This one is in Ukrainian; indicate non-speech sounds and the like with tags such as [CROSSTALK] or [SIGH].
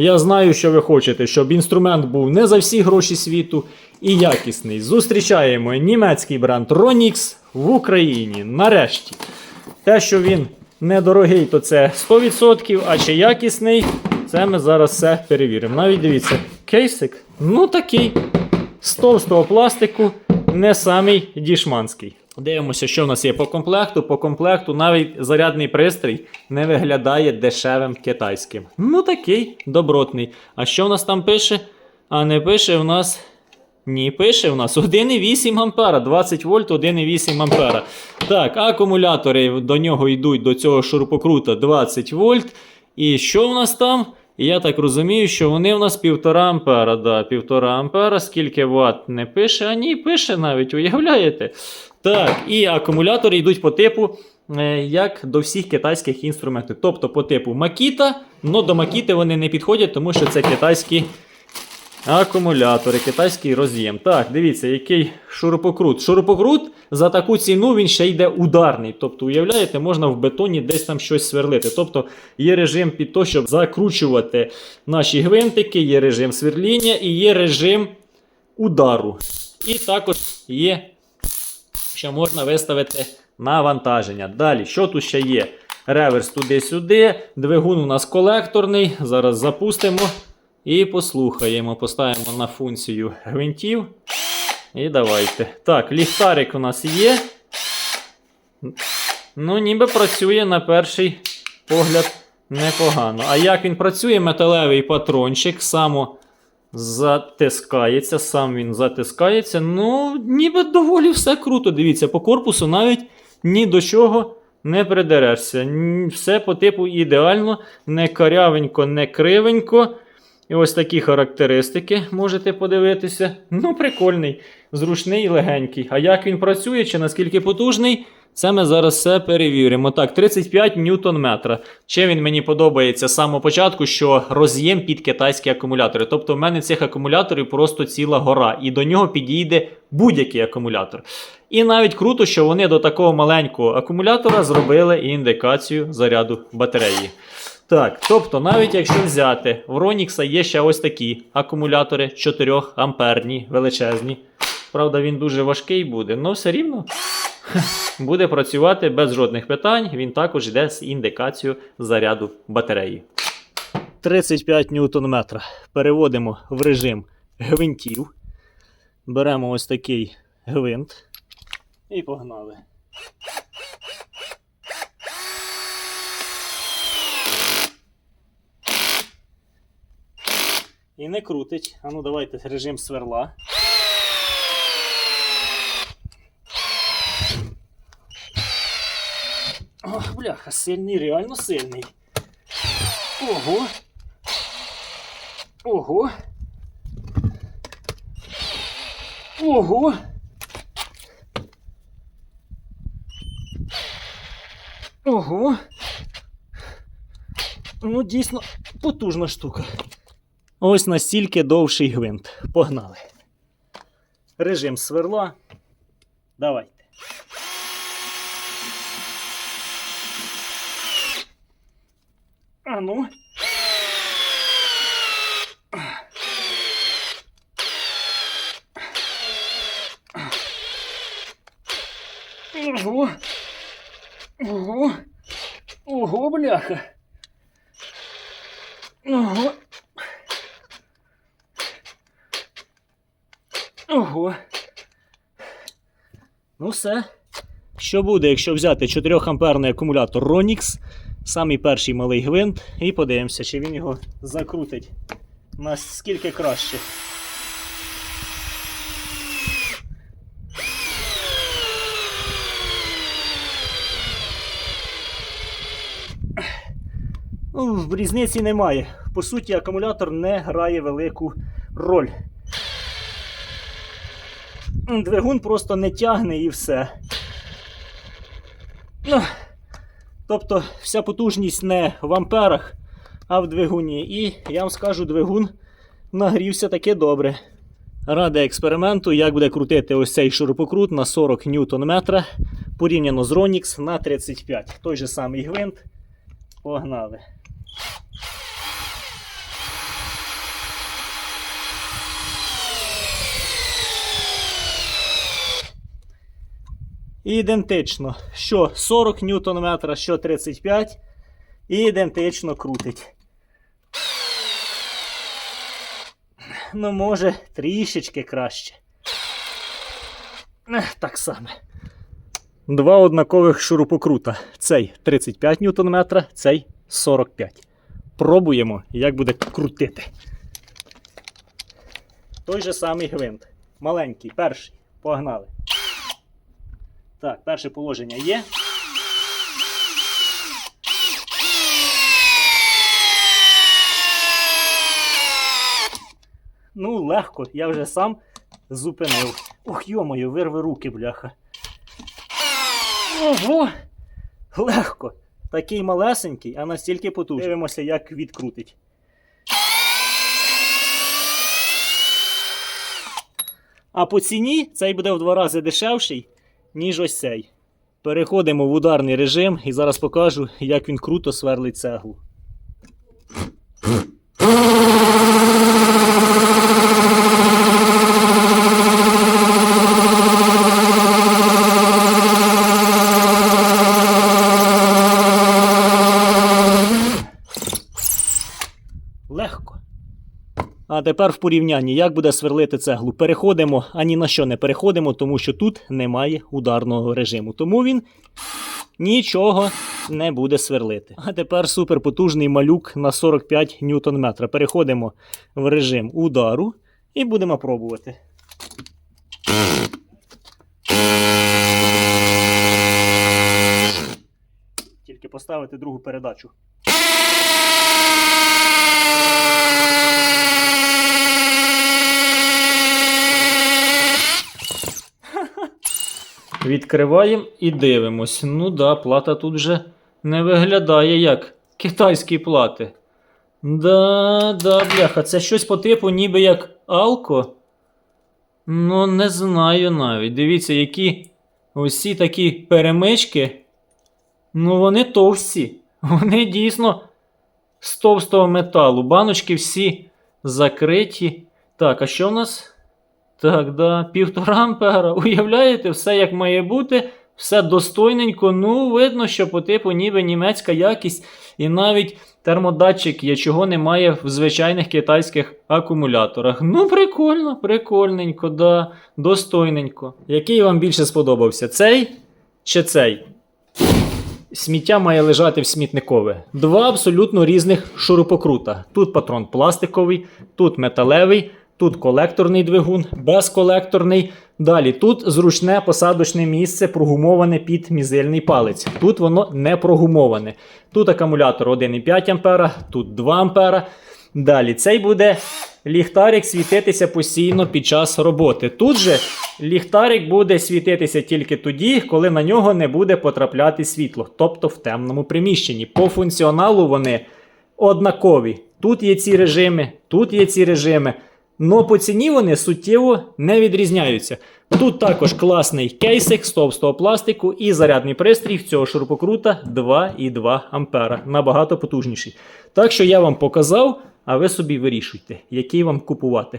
Я знаю, що ви хочете, щоб інструмент був не за всі гроші світу і якісний. Зустрічаємо німецький бренд Ronix в Україні. Нарешті. Те, що він недорогий, то це 100%, а чи якісний, це ми зараз все перевіримо. Навіть дивіться, кейсик, ну такий, з товстого пластику, не самий дішманський. Дивимося, що в нас є по комплекту. По комплекту навіть зарядний пристрій не виглядає дешевим китайським. Ну такий добротний. А що в нас там пише? А не пише в нас. Ні, пише в нас 1,8 ампера, 20 вольт, 1,8 ампера. Так, акумулятори до нього йдуть до цього шурупокрута 20 вольт. І що в нас там? Я так розумію, що вони в нас 1,5 ампера. Да, 1,5 ампера, скільки ватт не пише, а ні, пише навіть, уявляєте? Так, і акумулятори йдуть по типу, е, як до всіх китайських інструментів. Тобто по типу Makita, але до Makita вони не підходять, тому що це китайські акумулятори, китайський роз'єм. Так, дивіться, який шурупокрут. Шурупокрут за таку ціну він ще йде ударний. Тобто, уявляєте, можна в бетоні десь там щось сверлити. Тобто є режим під те, щоб закручувати наші гвинтики, є режим сверління і є режим удару. І також є що можна виставити навантаження. Далі, що тут ще є? Реверс туди-сюди. Двигун у нас колекторний. Зараз запустимо і послухаємо. Поставимо на функцію гвинтів. І давайте. Так, ліхтарик у нас є. Ну, ніби працює на перший погляд непогано. А як він працює, металевий патрончик само затискається, сам він затискається. Ну, ніби доволі все круто. Дивіться, по корпусу навіть ні до чого не придерешся. Все по типу ідеально, не корявенько, не кривенько. І ось такі характеристики можете подивитися. Ну, прикольний, зручний і легенький. А як він працює, чи наскільки потужний, це ми зараз все перевіримо. Так, 35 ньютон метра. Ще він мені подобається з самого початку, що роз'єм під китайські акумулятори. Тобто в мене цих акумуляторів просто ціла гора, і до нього підійде будь-який акумулятор. І навіть круто, що вони до такого маленького акумулятора зробили індикацію заряду батареї. Так, тобто, навіть якщо взяти, в Ronix є ще ось такі акумулятори 4 амперні, величезні. Правда, він дуже важкий буде, але все рівно [LAUGHS] буде працювати без жодних питань. Він також йде з індикацією заряду батареї. 35 ньютон метра. Переводимо в режим гвинтів. Беремо ось такий гвинт і погнали. І не крутить. А ну давайте режим сверла. Ох, бляха, сильний, реально сильний. Ого. Ого. Ого. Ого. Ну, дійсно потужна штука. Ось настільки довший гвинт. Погнали. Режим сверла. Давайте. А ну. Ого. Ого. Ого, бляха. Ого. Ого. Ну все. Що буде, якщо взяти 4 амперний акумулятор Ronix, самий перший малий гвинт, і подивимося, чи він його закрутить наскільки краще. Ну, різниці немає. По суті, акумулятор не грає велику роль. Двигун просто не тягне і все. Ну, тобто вся потужність не в амперах, а в двигуні. І я вам скажу, двигун нагрівся таке добре. Ради експерименту, як буде крутити ось цей шурупокрут на 40 ньютон метра порівняно з Ronix на 35. Той же самий гвинт. Погнали. Ідентично. Що 40 ньютон-метра, що 35. І ідентично крутить. Ну, може, трішечки краще. Так само. Два однакових шурупокрута. Цей 35 ньютон-метра, цей 45. Пробуємо, як буде крутити. Той же самий гвинт. Маленький, перший. Погнали. Так, перше положення є. Ну, легко, я вже сам зупинив. Ох, йомою, вирви руки, бляха. Ого! Легко. Такий малесенький, а настільки потужний. Дивимося, як відкрутить. А по ціні цей буде в два рази дешевший, ніж ось цей. Переходимо в ударний режим і зараз покажу, як він круто сверлить цеглу. Легко. А тепер в порівнянні, як буде сверлити цеглу. Переходимо, а ні на що не переходимо, тому що тут немає ударного режиму. Тому він нічого не буде сверлити. А тепер суперпотужний малюк на 45 ньютон метра. Переходимо в режим удару і будемо пробувати. Тільки поставити другу передачу. Відкриваємо і дивимось. Ну да, плата тут вже не виглядає як китайські плати. Да, да, бляха, це щось по типу, ніби як алко. Ну, не знаю навіть. Дивіться, які усі такі перемички. Ну, вони товсті. Вони дійсно з товстого металу. Баночки всі закриті. Так, а що в нас? Так, да, півтора ампера. Уявляєте, все як має бути, все достойненько. Ну, видно, що по типу ніби німецька якість, і навіть термодатчик є, чого немає в звичайних китайських акумуляторах. Ну, прикольно, прикольненько, да, достойненько. Який вам більше сподобався? Цей чи цей? Сміття має лежати в смітникове. Два абсолютно різних шурупокрута. Тут патрон пластиковий, тут металевий, тут колекторний двигун, безколекторний. Далі тут зручне посадочне місце прогумоване під мізильний палець. Тут воно не прогумоване. Тут акумулятор 1,5 А, тут 2 А. Далі цей буде ліхтарик світитися постійно під час роботи. Тут же ліхтарик буде світитися тільки тоді, коли на нього не буде потрапляти світло, тобто в темному приміщенні. По функціоналу вони однакові. Тут є ці режими, тут є ці режими. Но по ціні вони суттєво не відрізняються. Тут також класний кейсик з товстого пластику і зарядний пристрій в цього шурупокрута 2,2 А. Набагато потужніший. Так що я вам показав, а ви собі вирішуйте, який вам купувати.